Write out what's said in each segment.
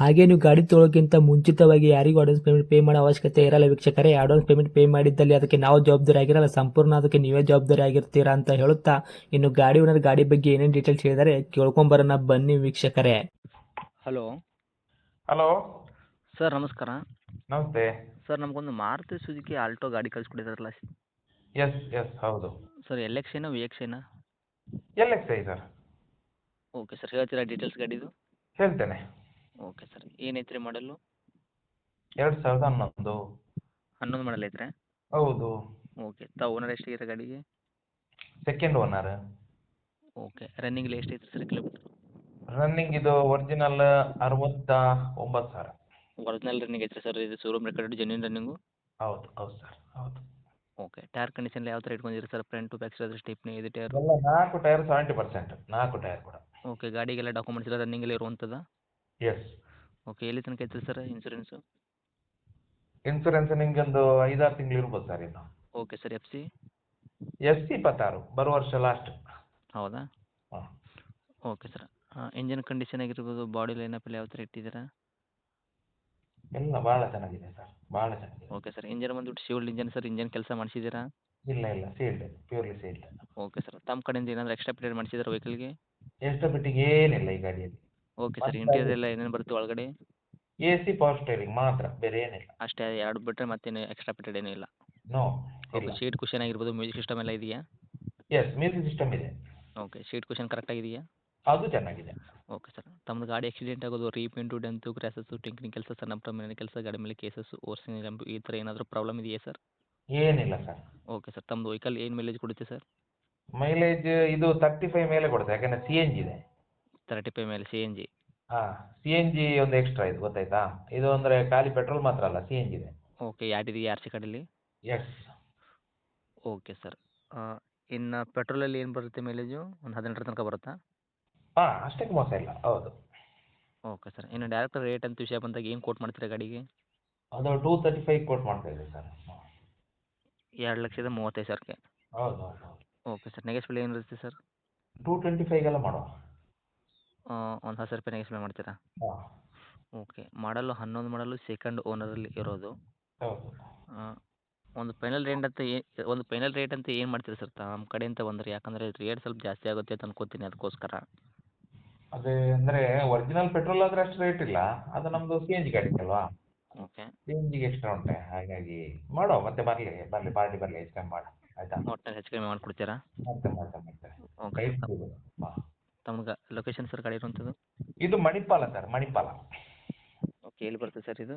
ಹಾಗೆ ನೀವು ಗಾಡಿ ತೊಳೋಕ್ಕಿಂತ ಮುಂಚಿತವಾಗಿ ಯಾರಿಗೂ ಅಡ್ವಾನ್ಸ್ ಪೇಮೆಂಟ್ ಪೇ ಮಾಡೋ ಅವಶ್ಯಕತೆ ಇರಲ್ಲ ವೀಕ್ಷಕರೇ. ಅಡ್ವಾನ್ಸ್ ಪೇಮೆಂಟ್ ಪೇ ಮಾಡಿದ್ದಲ್ಲಿ ಅದಕ್ಕೆ ನಾವು ಜವಾಬ್ದಾರಿ ಆಗಿರಲ್ಲ. ಸಂಪೂರ್ಣ ಅದಕ್ಕೆ ನೀವೇ ಜವಾಬ್ದಾರಿ ಆಗಿರ್ತೀರಾ ಅಂತ ಹೇಳುತ್ತಾ ಇನ್ನು ಗಾಡಿ ಓನರ್ ಗಾಡಿ ಬಗ್ಗೆ ಏನೇನು ಡೀಟೇಲ್ಸ್ ಹೇಳಿದರೆ ಕೇಳ್ಕೊಂಬರೋಣ ಬನ್ನಿ ವೀಕ್ಷಕರೇ. ಹಲೋ ಹಲೋ ಸರ್ ನಮಸ್ಕಾರ. ನಮಸ್ತೆ. ಸರ್ ನಮಗೊಂದು ಮಾರುತಿ ಸುಜುಕಿ ಆಲ್ಟೋ ಗಾಡಿ ಕಳಿಸ್ಕೊಟ್ಟಿದ್ರಲ್ಲ ಎಸ್ ಎಸ್ ಹೌದು. ಸರ್ ಎಲ್ ಎಕ್ಸ್ ಏನೋ ವಿ ಎಕ್ಸ್ ಏನಾ L X I sir okay sir ಹೇಳ್ತೀರಾ ಡೀಟೇಲ್ಸ್ ಗಾಡಿದು? ಹೇಳ್ತೇನೆ. ಓಕೆ ಸರ್ ಏನೈತೆ ರೀ ಮಾಡಲು ಎರಡು ಸಾವಿರದ ಹನ್ನೊಂದು. ಹನ್ನೊಂದು ಮಾಡಲ್ ಐತ್ರಿ? ಹೌದು. ಓಕೆ ತಾವು ಓನರ್ ಎಷ್ಟಿದೆ ಗಾಡಿಗೆ? ಸೆಕೆಂಡ್ ಓನರ್ ಓಕೆ ರನ್ನಿಂಗ್ಲಿ ಎಷ್ಟು ಐತ್ರಿ ಸರ್ ಕಿಲೋಮೀಟ್ರ್ ರನ್ನಿಂಗ್ ಇದು ಒರಿಜಿನಲ್ ಅರವತ್ತ ಒಂಬತ್ತು ಸಾವಿರ. ಒರಿಜಿನಲ್ ರನ್ನಿಂಗ್ ಐತ್ರಿ ಸರ್ ಇದು ಶೋರೂಮ್ ರೆಕಾರ್ಡ್ ಜೆನ್ಯೂನ್ ರನ್ನಿಂಗು ಹೌದು ಹೌದು ಸರ್ ಹೌದು. ಓಕೆ ಟೈರ್ ಕಂಡೀಷನ್ ಯಾವ ಥರ ಇಟ್ಕೊಂಡಿರಿ sir front to back side stepney ಇದು ಟೈರ್ ಎಲ್ಲ ನಾಲ್ಕು ಟೈರ್ ಸೆವೆಂಟಿ ಪರ್ಸೆಂಟ್ ನಾಲ್ಕು ಟೈರ್ ಕೂಡ. ಓಕೆ ಗಾಡಿಗೆಲ್ಲ ಡಾಕ್ಯುಮೆಂಟ್ಸ್ ಎಲ್ಲ ರನ್ನಿಂಗಲ್ಲಿ ಇರುವಂಥದ್ದು ಎಸ್ ಓಕೆ ಎಲ್ಲಿ ತನಕ ಐತ್ರಿ ಸರ್ ಇನ್ಸೂರೆನ್ಸು ಇನ್ಸೂರೆನ್ಸ್ ಒಂದು ಐದಾರು ತಿಂಗಳು ಇರ್ಬೋದು ಸರ್ ಇನ್ನು. Okay sir F C S ಇಪ್ಪತ್ತಾರು ಬರೋ ವರ್ಷ ಲಾಸ್ಟ್ ಹೌದಾ? ಹಾಂ. ಓಕೆ ಸರ್ ಇಂಜಿನ್ ಕಂಡೀಷನ್ ಆಗಿರ್ಬೋದು ಬಾಡಿ ಲೈನಪ್ ಎಲ್ಲ ಯಾವ ಥರ ಇಟ್ಟಿದ್ದೀರಾ? ಎಲ್ಲ ಭಾಳ ಚೆನ್ನಾಗಿದೆ ಸರ್ ಭಾಳ ಚೆನ್ನಾಗಿದೆ. ಓಕೆ ಸರ್ ಇಂಜನ್ ಬಂದ್ಬಿಟ್ಟು ಶಿವಲ್ಡ್ ಇಂಜನ್ ಸರ್ ಇಂಜಿನ್ ಕೆಲಸ ಮಾಡಿಸಿದ್ದೀರಾ? ಇಲ್ಲ ಇಲ್ಲ sealed purely sealed okay sir ತಮ್ಮ ಕಡೆಯಿಂದ ಏನಾದರೂ ಎಕ್ಸ್ಟ್ರಾ ಪಿರಿಯಡ್ ಮಾಡಿಸಿದ್ರೆ ವೆಹಿಕಲ್ಗೆ ಎಷ್ಟು ಬಿಟ್ಟಿಗೆ ಏನಿಲ್ಲ ಈ ಗಾಡಿಯಲ್ಲಿ. ಓಕೆ ಸರ್ ಇಂಟೀರಿಯರ್ ಎಲ್ಲ ಏನೇನು ಬರುತ್ತೆ ಒಳಗಡೆ? ಎ ಸಿ ಪವರ್ ಸ್ಟೇರಿಂಗ್ ಮಾತ್ರ ಬೇರೆ ಏನಿಲ್ಲ. ಅಷ್ಟೇ ಎರಡು ಬಿಟ್ಟರೆ ಮತ್ತೇನು ಎಕ್ಸ್ಟ್ರಾ ಪೇಟೆಡ್ ಏನೂ ಇಲ್ಲ? ನೋ ಓಕೆ ಸೀಟ್ ಕುಷನ್ ಆಗಿರ್ಬೋದು ಮ್ಯೂಸಿಕ್ ಸಿಸ್ಟಮ್ ಎಲ್ಲ ಇದೆಯಾ? ಎಸ್ ಮ್ಯೂಸಿಕ್ ಸಿಸ್ಟಮ್ ಇದೆ. ಓಕೆ ಸೀಟ್ ಕುಷನ್ ಕರೆಕ್ಟ್ ಆಗಿದೆಯಾ ಅದು ಚೆನ್ನಾಗಿದೆ. ಓಕೆ ಸರ್ ತಮ್ಮದು ಗಾಡಿ ಆಕ್ಸಿಡೆಂಟ್ ಆಗೋದು ರೀಪೇಂಟು ಡೆಂತು ಕ್ರ್ಯಾಸಸ್ಸು ಟಿಂಕಿಂಗ್ ಕೆಲಸ ಸಣ್ಣ ಪ್ರಮಾಣ ಕೆಲಸ ಗಾಡಿ ಮೇಲೆ ಕೇಸಸ್ ಓರ್ಸಿನ ರಂಪು ಈ ಥರ ಏನಾದರೂ ಪ್ರಾಬ್ಲಮ್ ಇದೆಯಾ ಸರ್ ಏನಿಲ್ಲ ಸರ್ ಓಕೆ ಸರ್ ತಮ್ಮದು ವೆಹಿಕಲ್ ಏನು ಮೈಲೇಜ್ ಕೊಡುತ್ತೆ ಸರ್ ಮೈಲೇಜ್ ಇದು ತರ್ಟಿ ಫೈವ್ ಮೇಲೆ ಕೊಡುತ್ತೆ ಯಾಕಂದ್ರೆ ಸಿ ಎನ್ ಜಿ ಇದೆ. ತರ್ಟಿ ಫೈವ್ ಮೇಲೆ ಸಿ ಎನ್ ಜಿ ಹಾಂ ಸಿ ಎನ್ ಜಿ ಒಂದು ಎಕ್ಸ್ಟ್ರಾ ಇದು ಗೊತ್ತಾಯ್ತಾ? ಇದು ಅಂದರೆ ಖಾಲಿ ಪೆಟ್ರೋಲ್ ಮಾತ್ರ ಅಲ್ಲ ಸಿ ಎನ್ ಜಿ ಇದೆ ಓಕೆ ಯಾಟಿದೆಯಾ ಆರ್ ಸಿ ಕಾರ್ಡಲ್ಲಿ ಎಸ್ ಓಕೆ ಸರ್ ಇನ್ನು ಪೆಟ್ರೋಲಲ್ಲಿ ಏನು ಬರುತ್ತೆ ಮೈಲೇಜು ಒಂದು ಹದಿನೆಂಟರ ತನಕ ಬರುತ್ತಾ? ಹಾಂ ಅಷ್ಟಕ್ಕೆ ಮೋಸ ಇಲ್ಲ ಹೌದು. ಓಕೆ ಸರ್ ಇನ್ನು ಡೈರೆಕ್ಟ್ ರೇಟ್ ಅಂತ ವಿಷಯ ಬಂದಾಗ ಏನು ಕೋಟ್ ಮಾಡ್ತೀರಾ ಗಾಡಿಗೆ? ಅದು ಟೂ ತರ್ಟಿ ಫೈವ್ ಕೋಟ್ ಮಾಡ್ತಾ ಇದೆ ಸರ್ ಎರಡು ಲಕ್ಷದ ಮೂವತ್ತೈದು ಸಾವಿರಕ್ಕೆ? ಹೌದು ಹೌದು ಹೌದು. ಓಕೆ ಸರ್ ನೆಗೆಸ್ಬಿಲ್ ಏನು ಇರುತ್ತೆ ಸರ್ ಟೂ ಟ್ವೆಂಟಿ ಫೈವ್ಗೆಲ್ಲ ಮಾಡುವ ಒಂದು ಹತ್ತು ರೂಪಾಯಿ ನೆಗೆಸ್ಬಿಲ್ ಮಾಡ್ತೀರಾ? ಹಾಂ. ಓಕೆ ಮಾಡಲು ಹನ್ನೊಂದು ಮಾಡಲು ಸೆಕೆಂಡ್ ಓನರಲ್ಲಿ ಇರೋದು. ಹೌದು. ಒಂದು ಫೈನಲ್ ರೇಟ್ ಅಂತ ಏ ಒಂದು ಫೈನಲ್ ರೇಟ್ ಅಂತ ಏನು ಮಾಡ್ತೀರಾ ಸರ್ ನಮ್ಮ ಕಡೆಯಿಂದ ಬಂದರೆ ಯಾಕಂದರೆ ರೇಟ್ ಸ್ವಲ್ಪ ಜಾಸ್ತಿ ಆಗುತ್ತೆ ಅಂತ ಅನ್ಕೋತೀನಿ ಅದಕ್ಕೋಸ್ಕರ ಅದೇ ಅಂದರೆ ಒರಿಜಿನಲ್ ಪೆಟ್ರೋಲ್ ಆದರೆ ಅಷ್ಟು ರೇಟ್ ಇಲ್ಲ. ಅದು ನಮ್ಮದು ಸಿ ಎನ್ ಜಿ ಗಾಡಿ ಅಲ್ವಾ? ಓಕೆ ಸಿ ಎನ್ ಜಿಗೆ ಎಕ್ಸ್ಟ್ರಾ ಉಂಟೆ. ಹಾಗಾಗಿ ಮಾಡುವ ಮತ್ತೆ ಬರಲಿ ಬರಲಿ ಪಾರ್ಟಿ ಬರಲಿ ಹೆಚ್ಚು ಕಮ್ಮಿ ಮಾಡ. ಆಯಿತಾ? ಒಟ್ಟಿನಲ್ಲಿ ಹೆಚ್ಚು ಕಮ್ಮಿ ಮಾಡಿಕೊಡ್ತೀರಾ? ಮತ್ತೆ ಮಾಡ್ತೇನೆ ಮಾಡ್ತೇನೆ. ಓಕೆ. ಹಾ. ತಮ್ಗೆ ಲೊಕೇಶನ್ ಸರ್ ಗಾಡಿ ಇರುವಂಥದ್ದು ಇದು ಮಣಿಪಾಲ ಸರ್ ಮಣಿಪಾಲ. ಓಕೆ ಎಲ್ಲಿ ಬರ್ತದೆ ಸರ್ ಇದು?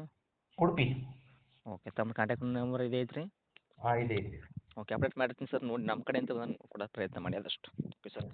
ಉಡುಪಿ. ಓಕೆ ತಮ್ಮ ಕಾಂಟ್ಯಾಕ್ಟ್ ನಂಬರ್ ಇದೆ ಐತ್ರಿ? ಹಾಂ ಇದೆ ಇದೆ. ಓಕೆ ಅಪ್ಡೇಟ್ ಮಾಡಿರ್ತೀನಿ ಸರ್ ನೋಡಿ ನಮ್ಮ ಕಡೆಯಿಂದ ನಾನು ಕೊಡೋಕೆ ಪ್ರಯತ್ನ ಮಾಡಿ ಆದಷ್ಟು. Okay sir